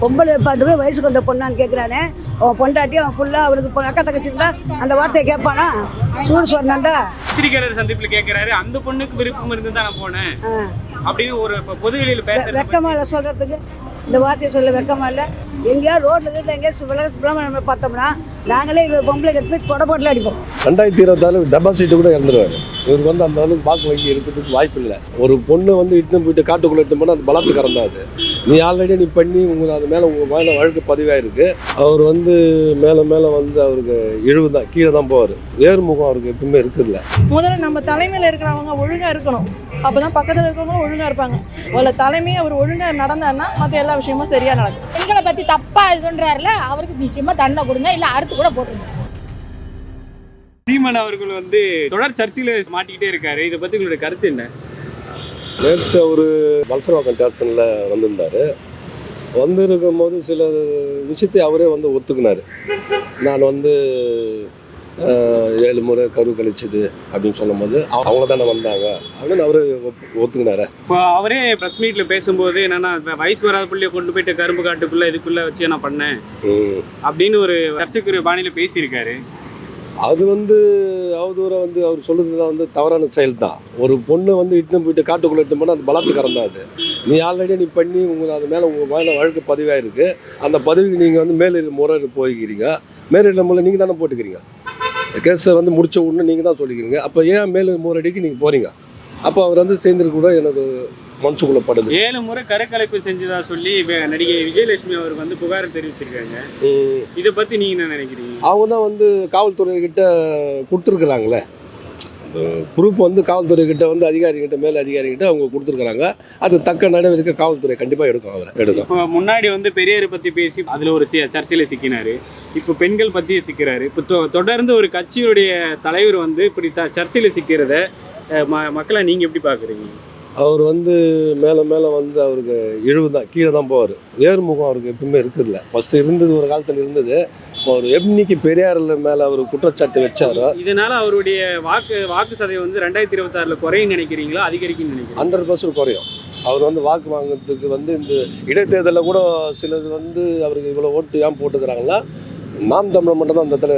பொம்பளை பார்த்து போய் வயசுக்கு வந்த பொண்ணான்னு கேட்குறானே அவன் பொண்டாட்டி அவன் அவனுக்கு பொ- அக்கா தங்கச்சி இருந்தா அந்த வார்த்தையை கேட்பானா? சூடு சொன்னாண்டா பத்திரிகையாளர் சந்திப்புல கேக்குறாரு அந்த பொண்ணுக்கு விருப்பம் இருந்து தான் நான் போனேன். அப்படின்னு ஒரு பொதுவெளியில பேசுறது வெக்கமா இல்லை சொல்கிறதுக்கு இந்த வார்த்தையை சொல்ல வெக்கமா இல்லை? எங்கேயா ரோட்டில் வீட்டில் எங்கேயாச்சும் விளக்கு நம்ம பார்த்தோம்னா நாங்களே இது பொம்பளை கட்டு போய் தொடப்போட்டில் அடிப்போம். ரெண்டாயிரத்தி இருபத்தாறு டெபாசிட் கூட இறந்துருவாரு. இவருக்கு வந்து அந்த அளவுக்கு வாக்கு வங்கி இருக்கிறதுக்கு வாய்ப்பு இல்லை. ஒரு பொண்ணு வந்து இட்டுன்னு போயிட்டு காட்டுக்குள்ள இட்டு போனால் அது பலாத்துக்கரம் தான் அது நீ ஆல்ரெடி நீ பண்ணி உங்களை அது மேலே உங்கள் மேலே வழக்கு பதிவாயிருக்கு. அவர் வந்து மேலே மேலே வந்து அவருக்கு இழிவு தான் கீழே தான் போவார். ஏர்முகம் அவருக்கு எப்பவுமே இருக்குதுல்ல முதல்ல நம்ம தலைமையில் இருக்கிறவங்க ஒழுங்காக இருக்கணும். அப்போ தான் பக்கத்தில் இருக்கிறவங்களும் ஒழுங்காக இருப்பாங்க. முதல்ல தலைமையை அவர் ஒழுங்காக நடந்தாருன்னா மற்ற எல்லா விஷயமும் சரியாக நடக்கும். பெண்களை பத்தி தப்பா இதுன்றாருல அவருக்கு நிச்சயமா தண்டனை கொடுங்க இல்ல அறுத்து கூட போட்டுருங்க. சீமன் அவர்கள் வந்து தொடர் சர்ச்சையில மாட்டிக்கிட்டே இருக்காரு. இதை பத்தி உங்களுடைய கருத்து என்ன? நேற்று அவர் வல்சரவாக்கம் ஸ்டேஷனில் வந்திருந்தார். வந்திருக்கும் போது சில விஷயத்தை அவரே வந்து ஒத்துக்கினார். நான் வந்து ஏழு முறை கரு கழிச்சது அப்படின்னு சொல்லும்போது அவ- அவங்க தானே வந்தாங்க. அப்படின்னு அவரே ஒத்துக்கினாரு. இப்போ அவரே ப்ரெஸ் மீட்ல பேசும்போது என்னன்னா வயசுக்கு வராத புள்ளைய கொண்டு போயிட்டு கரும்பு காட்டுக்குள்ள இதுக்குள்ள வச்சு நான் பண்ணேன். அப்படின்னு ஒரு சர்ச்சைக்குரிய பாணியில பேசியிருக்காரு. அது வந்து அவதூறாக வந்து அவர் சொல்கிறதுலாம் வந்து தவறான செயல் தான் ஒரு பொண்ணு வந்து இட்டுன்னு போயிட்டு காட்டுக்குள்ளே இட்டு போனால் அது பலாத்துக்கரம் தான் அது. நீ ஆல்ரெடி நீ பண்ணி உங்களை அது மேலே உங்கள் மேலே வழக்கு பதிவாயிருக்கு. அந்த பதவிக்கு நீங்கள் வந்து மேலிட முறை போய்க்கிறீங்க. மேலிட முறை நீங்கள் தானே போட்டுக்கிறீங்க. கேஸை வந்து முடிச்ச உடனே நீங்கள் தான் சொல்லிக்கிறீங்க. அப்போ ஏன் மேல் முறையடிக்கு நீங்கள் போகிறீங்க அப்போ அவர் வந்து சேர்ந்துருக்க கூட எனது மனசுக்குள்ளே படுது. ஏழு முறை கருக்கலைப்பு செஞ்சதா சொல்லி நடிகை விஜயலட்சுமி அவருக்கு வந்து புகார் தெரிவிச்சிருக்காங்க. இதை பத்தி நீங்க என்ன நினைக்கிறீங்க? அவங்க தான் வந்து காவல்துறை கிட்ட கொடுத்துருக்குறாங்களே. ப்ரூஃப் வந்து காவல்துறை கிட்ட வந்து அதிகாரிகிட்ட மேல் அதிகாரிகிட்ட அவங்க கொடுத்துருக்குறாங்க. அது தக்க நடவடிக்கை காவல்துறை கண்டிப்பாக எடுக்கும் அவரை. எடுக்கும். முன்னாடி வந்து பெரியாரை பத்தி பேசி அதுல ஒரு சி- சர்ச்சையில சிக்கினாரு. இப்போ பெண்கள் பத்தி சிக்கிறாரு. இப்போ தொடர்ந்து ஒரு கட்சியுடைய தலைவர் வந்து இப்படி த சர்ச்சையில சிக்கிறத ம- மக்களை நீங்க எப்படி பாக்குறீங்க? அவர் வந்து மேலே மேலே வந்து அவருக்கு இழிவு தான் கீழே தான் போவார். ஏர்முகம் அவருக்கு எப்பவுமே இருக்குதுல்ல. ஃபஸ்ட்டு இருந்தது ஒரு காலத்தில் இருந்தது. இப்போ அவர் என்னைக்கு பெரியாரில் மேலே அவர் குற்றச்சாட்டு வச்சாரோ? இதனால அவருடைய வாக்கு வாக்கு சதவீதம் வந்து ரெண்டாயிரத்தி இருபத்தாறுல குறையும் நினைக்கிறீங்களா? அதிகரிக்கும்னு நினைக்கிறீங்க ஹண்ட்ரட் பர்சன்ட் குறையும். அவர் வந்து வாக்கு வாங்குறதுக்கு வந்து இந்த இடைத்தேர்தலில் கூட சிலது வந்து அவருக்கு இவ்வளோ ஓட்டு ஏன் போட்டுக்கிறாங்களா? நாம் தமிழர் மட்டும் தான் அந்த இடத்துல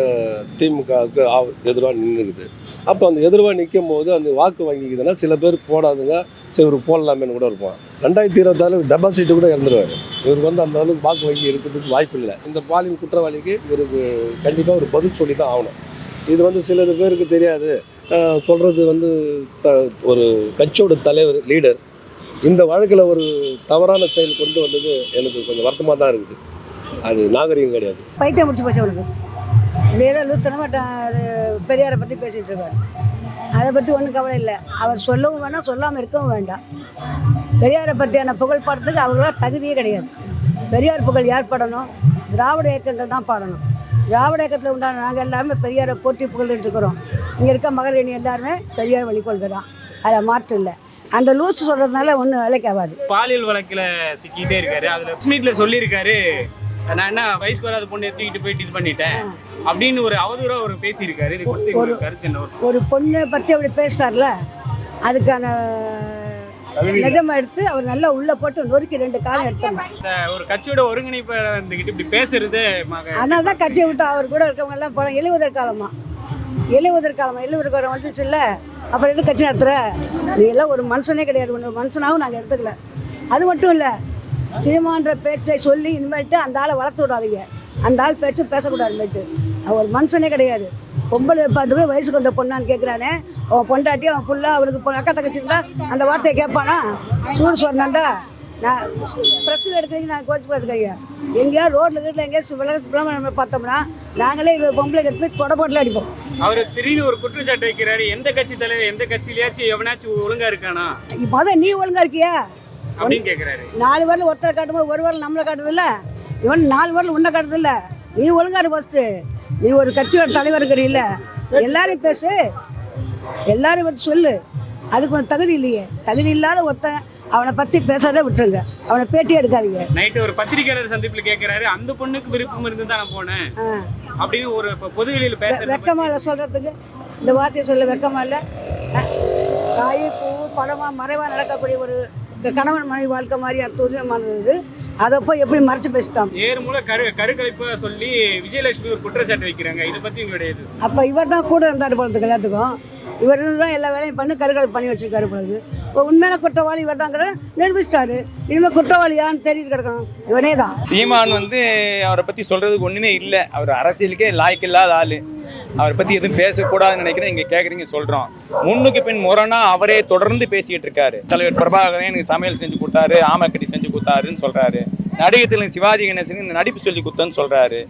திமுகவுக்கு எதிராக நின்றுக்குது அப்போ அந்த எதிர்வாக நிற்கும் போது அந்த வாக்கு வாங்கிக்குதுன்னா சில பேர் போடாதுங்க. சரி இவர் போடலாமேன்னு கூட இருப்பான். ரெண்டாயிரத்தி இருபத்தாலு டெபாசிட் கூட இறந்துருவார். இவருக்கு வந்து அந்த அளவுக்கு வாக்கு வங்கி இருக்கிறதுக்கு வாய்ப்பு இல்லை. இந்த பாலியல் குற்றவாளிக்கு இவருக்கு கண்டிப்பாக ஒரு பதில் சொல்லி தான் ஆகணும். இது வந்து சிலது பேருக்கு தெரியாது. சொல்கிறது வந்து த ஒரு கட்சியோட தலைவர் லீடர் இந்த வழக்கில் ஒரு தவறான செயல் கொண்டு வந்தது எனக்கு கொஞ்சம் வருத்தமாக தான் இருக்குது. அது நாகரிகம் கிடையாது. பைத்தியம் முடிச்சு போச்சு அவனுக்கு. இப்படியே லூத்தனமாக பெரியாரை பற்றி பேசிகிட்டு இருக்காரு. அதை பற்றி ஒன்றும் கவலை இல்லை. அவர் சொல்லவும் வேண்டாம் சொல்லாமல் இருக்கவும் வேண்டாம். பெரியாரை பற்றியான புகழ் பாடுறதுக்கு அவங்களாம் தகுதியே கிடையாது. பெரியார் புகழ் யார் பாடணும்? திராவிட இயக்கங்கள் தான் பாடணும். திராவிட இயக்கத்தில் உண்டான நாங்கள் எல்லாருமே பெரியாரை போற்றி புகழ்ந்துட்டு இருக்கிறோம் இங்கே இருக்க மகளிரணி எல்லாருமே பெரியார் வழிகொள்கை தான். அதில் மாற்றம் இல்லை. அந்த லூஸ் சொல்கிறதுனால ஒன்றும் வேலைக்கு ஆகாது. பாலியல் வழக்குல சிக்கிட்டே இருக்காரு. அதுல சொல்லியிருக்காரு நான் என்ன வயசுக்கு வராத பொண்ணு தூக்கிட்டு போயிட்டு இது பண்ணிட்டேன் அப்படின்னு ஒரு அவதூறா ஒரு பேசியிருக்காரு. இது குறித்து உங்களுக்கு கருத்து என்ன ஒரு ஒரு பொண்ணை பற்றி அப்படி பேசுறாருல அதுக்கான நிஜம் எடுத்து அவர் நல்லா உள்ள போட்டு நொறுக்கி ரெண்டு காலம் இந்த ஒரு கட்சியோட ஒருங்கிணைப்பை இருந்துகிட்டு இப்படி பேசுறது அதனால தான் கட்சியை விட்டு அவர் கூட இருக்கவங்க எல்லாம் போகிறோம் எழுவதற் காலமா? எழுவதற் காலமா? எழுவதற்கு வர வந்துச்சு இல்லை? அப்புறம் எதுக்கு கட்சி நடத்துற? நீ எல்லாம் ஒரு மனுஷனே கிடையாது. ஒன்று மனுஷனாகவும் நாங்கள் எடுத்துக்கல. அது மட்டும் இல்லை சீமான்ற பேச்சை சொல்லி இனிமேட்டு அந்த ஆளை வளர்த்து விடாதீங்க. அந்த ஆள் பேச்சும் பேசக்கூடாது இனிமேட்டு அவன் ஒரு மனுஷனே கிடையாது. பொம்பளை பார்த்து போய் வயசுக்கு வந்த பொண்ணான்னு கேட்குறானே அவன் பொண்டாட்டி அவன் புள்ள அவனுக்கு பொ- அக்கா தங்கச்சி இருந்தா அந்த வார்த்தையை கேட்பானா? சூடு சொன்னாண்டா? நான் ப்ரெஸ்ஸில் எடுக்கிறீங்க நான் கோச்சு பார்த்துக்கங்க எங்கேயா ரோட்டில் வீட்டில் எங்கேயாச்சும் விளக்கு நம்ம பார்த்தோம்னா நாங்களே இது பொம்பளை கட்டு போய் தொடப்போட்டில் அடிப்போம். அவர் திடீர்னு ஒரு குற்றச்சாட்டு வைக்கிறாரு. எந்த கட்சி தலைவர் எந்த கட்சியிலயாச்சும் எவனாச்சும் ஒழுங்கா இருக்கானா? முதல் நீ ஒழுங்கா இருக்கியா? நாலு வரல ஒருத்தரை காட்டும்போது ஒரு வரல நம்மளை காட்டுறதில்ல இவன் நாலு வரல உன்னை காட்டுறதில்ல நீ ஒழுங்கா இரு ஃபஸ்ட்டு நீ ஒரு கட்சியோட தலைவர் இருக்கிறீல்ல? எல்லாரையும் பேசு. எல்லாரையும் வந்து சொல்லு. அதுக்கு ஒரு தகுதி இல்லையே. தகுதி இல்லாத ஒருத்தன் அவனை பற்றி பேசாதே விட்டுருங்க. அவனை பேட்டி எடுக்காதீங்க. நைட்டு ஒரு பத்திரிகையாளர் சந்திப்புல கேக்குறாரு அந்த பொண்ணுக்கு விருப்பம் இருந்து தான் நான் போனேன். அப்படின்னு ஒரு பொதுவெளியில பேசுறது வெக்கமா இல்லை சொல்கிறதுக்கு இந்த வார்த்தையை சொல்ல வெக்கமா இல்லை? காய் பூ பழமா மறைவாக நடக்கக்கூடிய ஒரு கணவன் மனைவி வாழ்க்கை மாதிரி அற்புதமானது அதை போய் எப்படி மறைச்சு பேசிட்டான் நேர் மூலம் கரு கருக்கலைப்பை சொல்லி விஜயலட்சுமி ஒரு குற்றச்சாட்டு வைக்கிறாங்க. இதை பத்தி உங்களுடைய இது? அப்போ இவர் தான் கூட இருந்தார் போகிறதுக்கு எல்லாத்துக்கும். இவர் தான் எல்லா வேலையும் பண்ணி கருக்கலை பண்ணி வச்சிருக்காரு பொழுது இப்போ உண்மையான குற்றவாளி இவர் தாங்கிற நிரூபிச்சிட்டாரு. இனிமேல் குற்றவாளி யாருன்னு தெரிஞ்சு கிடக்கணும். இவனே தான். சீமான் வந்து அவரை பற்றி சொல்கிறதுக்கு ஒன்றுமே இல்லை. அவர் அரசியலுக்கே லாய்க்கில்லாத ஆள். அவரை பற்றி எதுவும் பேசக்கூடாதுன்னு நினைக்கிறேன். நீங்கள் கேட்குறீங்க சொல்கிறோம் முன்னுக்கு பின் முரணா அவரே தொடர்ந்து பேசிக்கிட்டு இருக்காரு. தலைவர் பிரபாகரன் எனக்கு சமையல் செஞ்சு கொடுத்தாரு ஆமக்கட்டி செஞ்சு கொடுத்தாருன்னு சொல்கிறாரு நடிகத்தில் சிவாஜி கணேசன் இந்த நடிப்பு சொல்லி கொடுத்தேன்னு சொல்கிறாரு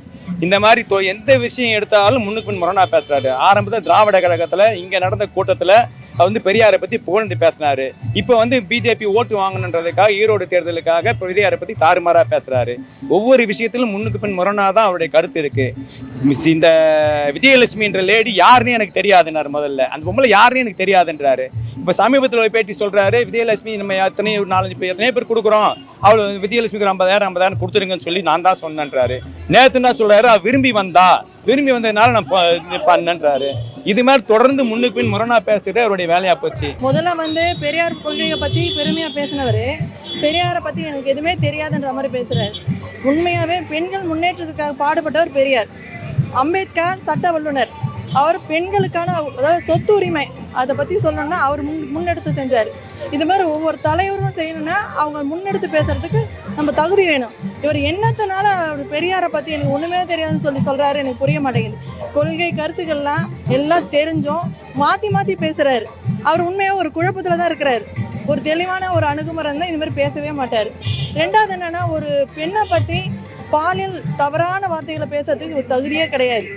இந்த மாதிரி தொ எந்த விஷயம் எடுத்தாலும் முன்னுக்கு பின் முரணா பேசுகிறாரு ஆரம்பத்தில் திராவிட கழகத்தில் இங்கே நடந்த கூட்டத்தில் அவர் வந்து பெரியாரை பற்றி புகழ்ந்து பேசினாரு. இப்போ வந்து பிஜேபி ஓட்டு வாங்கணுன்றதுக்காக ஈரோடு தேர்தலுக்காக பெரியாரை பற்றி தாறுமாறாக பேசுறாரு. ஒவ்வொரு விஷயத்திலும் முன்னுக்கு பின் முரணாக தான் அவருடைய கருத்து இருக்கு. மிஸ் இந்த விஜயலட்சுமி என்ற லேடி யாருன்னு எனக்கு தெரியாதுன்னாரு முதல்ல. அந்த பொம்பளை யாருன்னு எனக்கு தெரியாதுன்றாரு. இப்போ சமீபத்தில் ஒரு பேட்டி சொல்கிறாரு விஜயலட்சுமி நம்ம எத்தனை ஒரு நாலஞ்சு பேர் எத்தனை பேர் கொடுக்குறோம். அவள் விஜயலட்சுமிக்கு ஒரு ஐம்பதாயிரம் ஐம்பதாயிரம் கொடுத்துருங்கன்னு சொல்லி நான் தான் சொன்னேன்றாரு. நேற்று என்ன சொல்கிறாரு அவ விரும்பி வந்தா விரும்பி வந்ததுனால நான் ப- பண்ணேன்றாரு. இது மாதிரி தொடர்ந்து முன்னுக்கு பின் முரணா பேசிட்டு அவருடைய வேலையா போச்சு. முதல்ல வந்து பெரியார் கொள்கையை பற்றி பெருமையாக பேசினவர் பெரியாரை பற்றி எனக்கு எதுவுமே தெரியாதுன்ற மாதிரி பேசுகிறார் உண்மையாகவே பெண்கள் முன்னேற்றத்துக்காக பாடுபட்டவர் பெரியார். அம்பேத்கர் சட்ட வல்லுனர் அவர் பெண்களுக்கான அதாவது சொத்து உரிமை அதை பற்றி சொல்லணும்னா அவர் முன் முன்னெடுத்து செஞ்சார். இது மாதிரி ஒவ்வொரு தலைவரும் செய்யணும்னா அவங்க முன்னெடுத்து பேசுறதுக்கு நம்ம தகுதி வேணும். இவர் என்னத்தினால அவர் பெரியாரை பற்றி எனக்கு ஒன்றுமே தெரியாதுன்னு சொல்லி சொல்கிறாரு எனக்கு புரிய மாட்டேங்குது. கொள்கை கருத்துக்கள்லாம் எல்லாம் தெரிஞ்சும் மாற்றி மாற்றி பேசுகிறாரு அவர் உண்மையாக ஒரு குழப்பத்தில் தான் இருக்கிறாரு. ஒரு தெளிவான ஒரு அணுகுமுறை இருந்தால் இந்த மாதிரி பேசவே மாட்டார். ரெண்டாவது என்னென்னா ஒரு பெண்ணை பற்றி பாலியல் தவறான வார்த்தைகளை பேசுறதுக்கு ஒரு தகுதியே கிடையாது.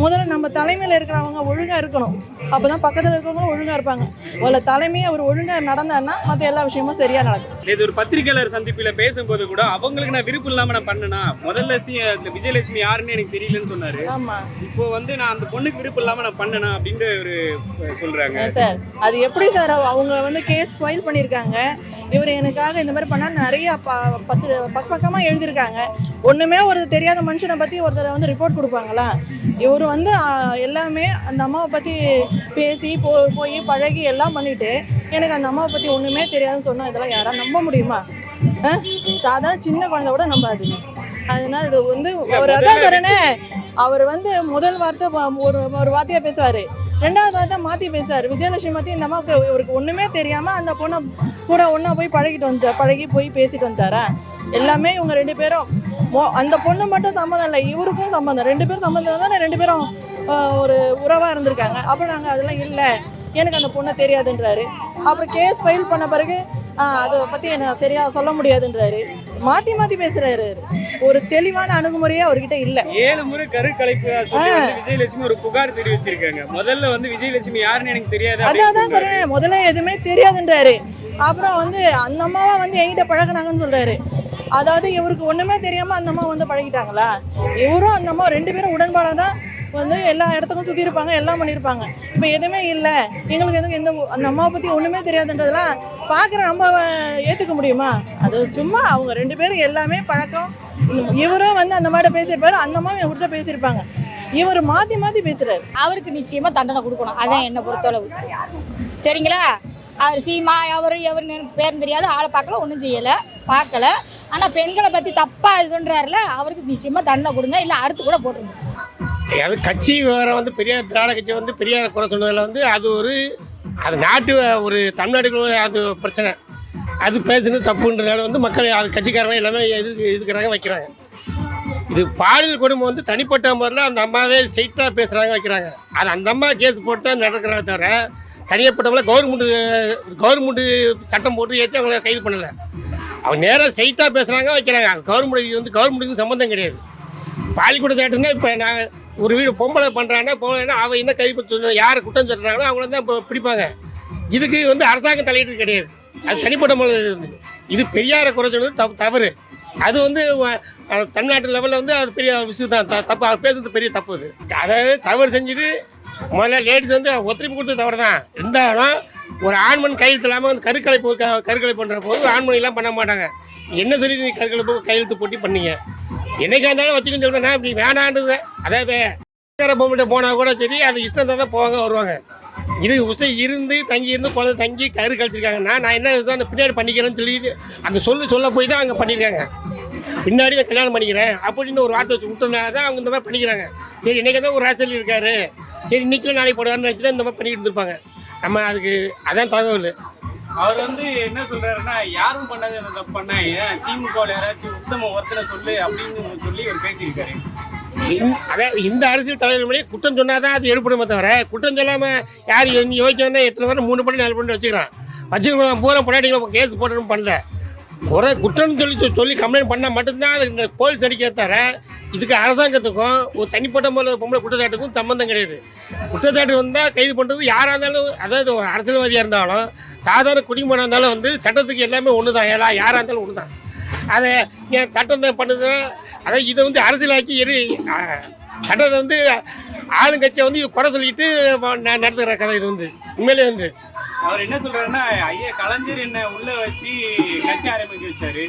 முதல்ல நம்ம தலைமையில் இருக்கிறவங்க ஒழுங்காக இருக்கணும். அப்போ தான் பக்கத்தில் இருக்கிறவங்களும் ஒழுங்காக இருப்பாங்க. முதல்ல தலைமையை அவர் ஒழுங்காக நடந்தாருன்னா மற்ற எல்லா விஷயமும் சரியாக நடக்கும். இது ஒரு பத்திரிகையாளர் சந்திப்பில பேசும்போது கூட அவங்களுக்கு நான் விருப்பம் இல்லாம நான் பண்ணனா முதல்ல சி விஜயலட்சுமி யாருன்னு எனக்கு தெரியலன்னு சொன்னாரு. ஆமாம் இப்போ வந்து நான் அந்த பொண்ணுக்கு விருப்பம் இல்லாம நான் பண்ணனா அப்படின்ட்டு ஒரு சொல்றாங்க. சார். அது எப்படி சார் அவங்க வந்து கேஸ் ஃபைல் பண்ணியிருக்காங்க இவர் எனக்காக இந்த மாதிரி பண்ணால் நிறைய ப பத்து பக்க பக்கமாக எழுதியிருக்காங்க. ஒன்றுமே ஒரு தெரியாத மனுஷனை பற்றி ஒருத்தர் வந்து ரிப்போர்ட் கொடுப்பாங்களா? இவர் வந்து ஆ, எல்லாமே அந்த அம்மாவை பற்றி பேசி போ போய் பழகி எல்லாம் பண்ணிட்டு எனக்கு அந்த அம்மாவை பற்றி ஒன்றுமே தெரியாதுன்னு சொன்னால் இதெல்லாம் யாராவது நம்ப முடியுமா? சாதாரண சின்ன குழந்தை கூட நம்பாது. அதனால இது வந்து அவர் அதான் சொல்றேனே அவர் வந்து முதல் வார்த்தை ஒரு ஒரு வார்த்தையாக பேசுவார். ரெண்டாவது வார்த்தை மாற்றி பேசுவார். விஜயலட்சுமி பற்றி இந்த அம்மாவுக்கு இவருக்கு ஒன்றுமே தெரியாமல் அந்த பொண்ணை கூட ஒன்றா போய் பழகிட்டு வந்து பழகி போய் பேசிட்டு வந்தாரா? எல்லாமே இவங்க ரெண்டு பேரும். அந்த பொண்ணு மட்டும் சம்மந்தம் இல்லை இவருக்கும் சம்மந்தம். ரெண்டு பேரும் சம்மந்தம் தானே ரெண்டு பேரும் ஒரு உறவாக இருந்திருக்காங்க. அப்போ நாங்கள் அதெல்லாம் இல்லை. எனக்கு அந்த பொண்ணை தெரியாதுன்றாரு. அப்புறம் கேஸ் ஃபைல் பண்ண பிறகு அதை பற்றி என்ன சரியாக சொல்ல முடியாதுன்றாரு. மாற்றி மாற்றி பேசுகிறாரு ஒரு தெளிவான அணுகுமுறையே அவர்கிட்ட இல்லை. ஏழு முறை கருக்கலைப்பு விஜயலட்சுமி ஒரு புகார் தெரிவிச்சிருக்காங்க முதல்ல வந்து விஜயலட்சுமி யாருன்னு எனக்கு தெரியாது அதான் சொல்றாரு. சொல்றேன். முதல்ல எதுவுமே தெரியாதுன்றாரு. அப்புறம் வந்து அந்த அம்மாவா வந்து என்கிட்ட பழகுனாங்கன்னு சொல்றாரு. அதாவது இவருக்கு ஒன்றுமே தெரியாமல் அந்த அம்மா வந்து பழகிட்டாங்களா? இவரும் அந்த அம்மா ரெண்டு பேரும் உடன்பாடாக தான் வந்து எல்லா இடத்துக்கும் சுற்றி இருப்பாங்க எல்லாம் பண்ணியிருப்பாங்க இப்போ எதுவுமே இல்லை. எங்களுக்கு எதுவும் எந்த அந்த அம்மாவை பற்றி ஒன்றுமே தெரியாதுன்றதெல்லாம் பார்க்குற நம்ம ஏற்றுக்க முடியுமா? அது சும்மா அவங்க ரெண்டு பேரும் எல்லாமே பழக்கம். இவரும் வந்து அந்த மாதிரி பேசியிருப்பாரு அந்த அம்மாவும் இவர்கிட்ட பேசியிருப்பாங்க. இவர் மாற்றி மாற்றி பேசுறாரு. அவருக்கு நிச்சயமாக தண்டனை கொடுக்கணும். அதான் என்னை பொறுத்தளவு. சரிங்களா? அவர் சீமா அவர் எவர் பேர் தெரியாது. ஆளை பார்க்கல ஒன்றும் செய்யலை பார்க்கல. ஆனால் பெண்களை பற்றி தப்பாக இதுன்றாருல அவருக்கு நிச்சயமாக தண்டனை கொடுங்க. இல்லை அறுத்து கூட போட்டுருங்க. அது கட்சி விவரம் வந்து பெரியார் திராவிட கட்சி வந்து பெரியார் குறை சொன்னதில் வந்து அது ஒரு அது நாட்டு ஒரு தமிழ்நாட்டுக்குள்ள அது பிரச்சனை. அது பேசுனது தப்புன்றனால வந்து மக்கள் அது கட்சிக்காரங்க எல்லாமே இது இதுக்கிறாங்க வைக்கிறாங்க. இது பாலியல் குடும்பம் வந்து தனிப்பட்ட முறையில் அந்த அம்மாவே ஸ்ட்ரைட்டாக பேசுகிறாங்க வைக்கிறாங்க. அது அந்த அம்மா கேஸ் போட்டு தான் நடக்கிறாங்க தவிர தனியப்பட்டவங்கள கவர்மெண்ட் கவர்மெண்ட் சட்டம் போட்டு ஏற்றி அவங்கள கைது பண்ணலை. அவங்க நேராக ஸ்ட்ரைட்டாக பேசுகிறாங்க வைக்கிறாங்க. கவர்மெண்ட் இது வந்து கவர்மெண்ட்டுக்கு சம்மந்தம் கிடையாது. பாலிக்கூட குற்றச்சாட்டுன்னா இப்போ நான் ஒரு வீடு பொம்பளை பண்ணுறாங்கன்னா பொம்பளைன்னா அவன் என்ன கைப்பற்றி சொல்ல யார் குற்றம் சொல்கிறாங்களோ அவங்கள தான் இப்போ பிடிப்பாங்க. இதுக்கு வந்து அரசாங்கம் தலையீடு கிடையாது. அது தனிப்பட்ட முறையில் இது. இது பெரியாரை குறை சொல்வது தப்பு தவறு. அது வந்து தமிழ்நாட்டு லெவலில் வந்து அது பெரிய விஷயம் தான் த- தப்பு. அவர் பேசுறது பெரிய தப்பு அது. அதாவது தவறு செஞ்சது முதல்ல லேடிஸ் வந்து ஒத்துழைப்பு கொடுத்தது தவறு தான் இருந்தாலும் ஒரு ஆண்மன் கையெழுத்து இல்லாமல் வந்து கருக்கலைப்பு க- கருக்கலை பண்ணுற போது ஆண்மணி பண்ண மாட்டாங்க. என்ன சொல்லி நீ கருக்கலைப்பு கையெழுத்து போட்டி பண்ணீங்க? என்னைக்கா இருந்தாலும் வச்சுக்கன்னு சொல்றேன் நான் இப்படி வேணான்றது. அதாவது பொம்மிட்ட போனால் கூட சரி அது இஷ்டம் தான் போவாங்க வருவாங்க. இது உசை இருந்து தங்கி இருந்து குழந்தை தங்கி கரு கழிச்சிருக்காங்க நான் நான் என்ன இதுதான் பின்னாடி பண்ணிக்கிறேன்னு சொல்லி அந்த சொல்லு சொல்ல போய் தான் அங்கே பண்ணியிருக்காங்க பின்னாடி நான் கல்யாணம் பண்ணிக்கிறேன் அப்படின்னு ஒரு வார்த்தை வச்சு விட்டதுனால தான் அவங்க இந்த மாதிரி பண்ணிக்கிறாங்க. சரி என்னைக்கு தான் ஒரு ராசல் இருக்காரு. சரி இன்னைக்கு நாளைக்கு போடுவார்னு நினச்சி தான் இந்த மாதிரி பண்ணிட்டு இருந்திருப்பாங்க. நம்ம அதுக்கு அதான் தகவல். அவர் வந்து என்ன சொல்றாருன்னா யாரும் பண்ணாத அந்த தப்பு பண்ணா ஏன் திமுக யாராச்சும் உத்தம ஒருத்தனை சொல்லு அப்படின்னு சொல்லி அவர் பேசியிருக்காரு. அதான் இந்த அரசியல் தலைவர் மேலே குற்றம் சொன்னாதான் அது எடுப்படுமே தவிர குற்றம் சொல்லாமல் யார் யோசிச்சோன்னா எத்தனை பேர் மூணு பண்ணி நாலு பண்ணி வச்சுக்கிறான். வச்சுக்கலாம் பூரா பொண்டாட்டிகளை கேஸ் போடணும் பண்ணல. குறை குற்றம்னு சொல்லி சொல்லி கம்ப்ளைண்ட் பண்ணால் மட்டும்தான் அது போலீஸ் அடிக்க தவிர இதுக்கு அரசாங்கத்துக்கும் ஒரு தனிப்பட்ட முறையில் பொம்பளை குற்றச்சாட்டுக்கும் சம்மந்தம் கிடையாது. குற்றச்சாட்டு வந்தால் கைது பண்ணுறது யாராக இருந்தாலும் அதாவது ஒரு அரசியல்வாதியாக இருந்தாலும் சாதாரண குடிமனாக இருந்தாலும் வந்து சட்டத்துக்கு எல்லாமே ஒன்று தான் ஏலா யாராக இருந்தாலும் ஒன்று தான் அதை ஏன் சட்டம் தான் பண்ணுது? அதாவது இதை வந்து அரசியலாக்கி எரி சட்டத்தை வந்து ஆளுங்கட்சியை வந்து குறை சொல்லிட்டு நான் ந- நடத்துகிற கதை இது வந்து. உண்மையிலே வந்து. அவர் என்ன சொல்றாருன்னா ஐயா கலைஞர் என்ன உள்ள வச்சு கட்சி ஆரம்பிக்க வச்சாரு.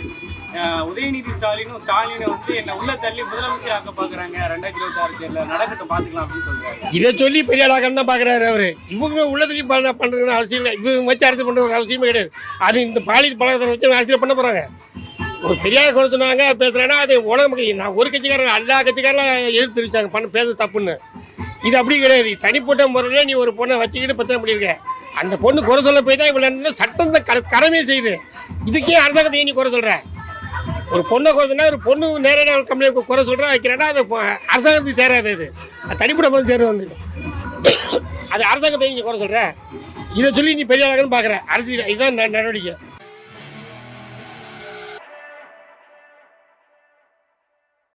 உதயநிதி ஸ்டாலினும் ஸ்டாலினை வந்து என்ன உள்ள தள்ளி முதலமைச்சர் ஆக்க பாக்குறாங்க. ரெண்டாயிரத்தி இருபத்தி ஆறு தேர்தல நடக்கட்டும் பாத்துக்கலாம் அப்படின்னு சொல்றாரு. இதை சொல்லி பெரிய ஆளாகன்னு தான் பாக்குறாரு அவர். இவங்க உள்ள தள்ளி பண்ணுறதுன்னு அவசியம் இல்லை. இவங்க வச்சு அரசு பண்ற ஒரு அவசியமே கிடையாது. அது இந்த பாலி பழக்கத்தை வச்சு அரசியல் பண்ண போகிறாங்க ஒரு பெரியார் குறை சொன்னாங்க பேசுகிறேன்னா அது உலக மக்கள் நான் ஒரு கட்சிக்காரன் எல்லா கட்சிக்காரெல்லாம் எதிர்த்து தெரிவிச்சாங்க. பண்ண பேச தப்புன்னு. இது அப்படி கிடையாது. தனிப்பட்ட முறையில் நீ ஒரு பொண்ணை வச்சுக்கிட்டு பிரச்சனை பண்ணியிருக்க. அந்த பொண்ணு குறை சொல்ல போய் தான் இவ்வளோ சட்டம் தான் கடமையை செய்யுது. இதுக்கே அரசாங்கத்தை நீ குறை சொல்கிற ஒரு பொண்ணை குறைச்சுனா ஒரு பொண்ணு நேரடியாக கம்ப்ளைண்ட் குறை சொல்கிறா வைக்கிறேன்னா அது பொ- அரசாங்கத்துக்கு சேராது அது அது தனிப்பட்ட முறை சேருது வந்து. அது அரசாங்கத்தை நீங்கள் குறை சொல்கிற இதை சொல்லி நீ பெரிய ஆளுன்னு பார்க்குற அரசியல் இதுதான் ந- நடவடிக்கை.